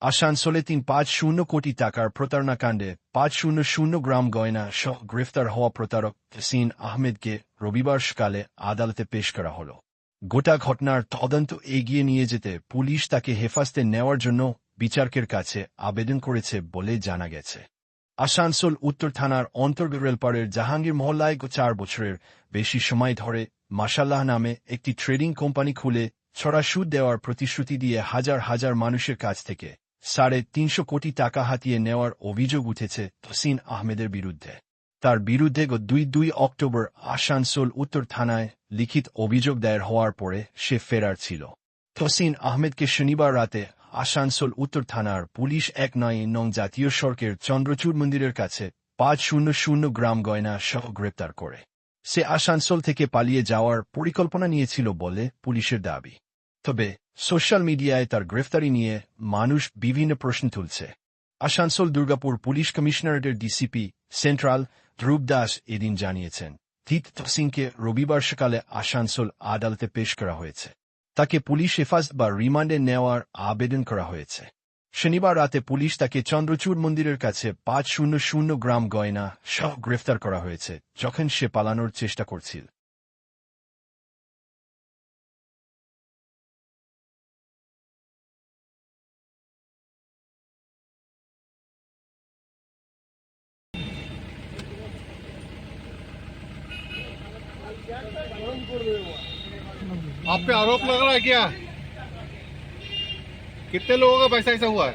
আসানসোলে তিন পাঁচ শূন্য কোটি টাকার প্রতারণা কাণ্ডে পাঁচ শূন্য শূন্য গ্রাম গয়না সহ গ্রেফতার হওয়া প্রতারক তসিন আহমেদকে রবিবার সকালে আদালতে পেশ করা হল। গোটা ঘটনার তদন্ত এগিয়ে নিয়ে যেতে পুলিশ তাকে হেফাজতে নেওয়ার জন্য বিচারকের কাছে আবেদন করেছে বলে জানা গেছে। আসানসোল উত্তর থানার অন্তর্গত রেলপাড়ের জাহাঙ্গীর মহল্লায় চার বছরের বেশি সময় ধরে মাসাল্লাহ নামে একটি ট্রেডিং কোম্পানি খুলে ছড়া সুদ দেওয়ার প্রতিশ্রুতি দিয়ে হাজার হাজার মানুষের কাছ থেকে সাড়ে তিনশো কোটি টাকা হাতিয়ে নেওয়ার অভিযোগ উঠেছে তসিন আহমেদের বিরুদ্ধে। তার বিরুদ্ধে গত দুই দুই অক্টোবর আসানসোল উত্তর থানায় লিখিত অভিযোগ দায়ের হওয়ার পরে সে ফেরার ছিল। তসিন আহমেদকে শনিবার রাতে আসানসোল উত্তর থানার পুলিশ এক নয় নং জাতীয় সড়কের চন্দ্রচূড় মন্দিরের কাছে পাঁচ শূন্য শূন্য গ্রাম গয়না সহ গ্রেপ্তার করে। সে আসানসোল থেকে পালিয়ে যাওয়ার পরিকল্পনা নিয়েছিল বলে পুলিশের দাবি। তবে সোশ্যাল মিডিয়ায় তার গ্রেফতারি নিয়ে মানুষ বিভিন্ন প্রশ্ন তুলছে। আসানসোল দুর্গাপুর পুলিশ কমিশনারেটের ডিসিপি সেন্ট্রাল ধ্রুব দাস এদিন জানিয়েছেন তীত সিংকে রবিবার সকালে আসানসোল আদালতে পেশ করা হয়েছে। তাকে পুলিশ হেফাজত বা রিমান্ডে নেওয়ার আবেদন করা হয়েছে। শনিবার রাতে পুলিশ তাকে চন্দ্রচূড় মন্দিরের কাছে পাঁচ শূন্য শূন্য গ্রাম গয়না সহ গ্রেফতার করা হয়েছে, যখন সে পালানোর চেষ্টা করছিল। आप पे आरोप लग रहा है क्या? कितने लोगों का पैसा ऐसा हुआ है?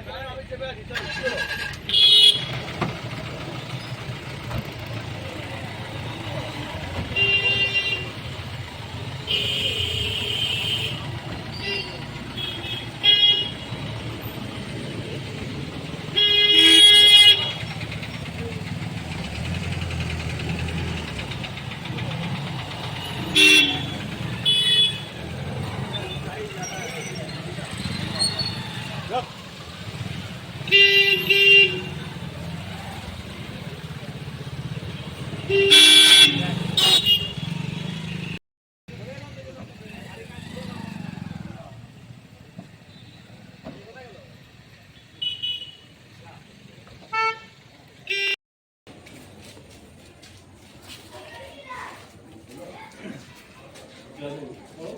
어? 어?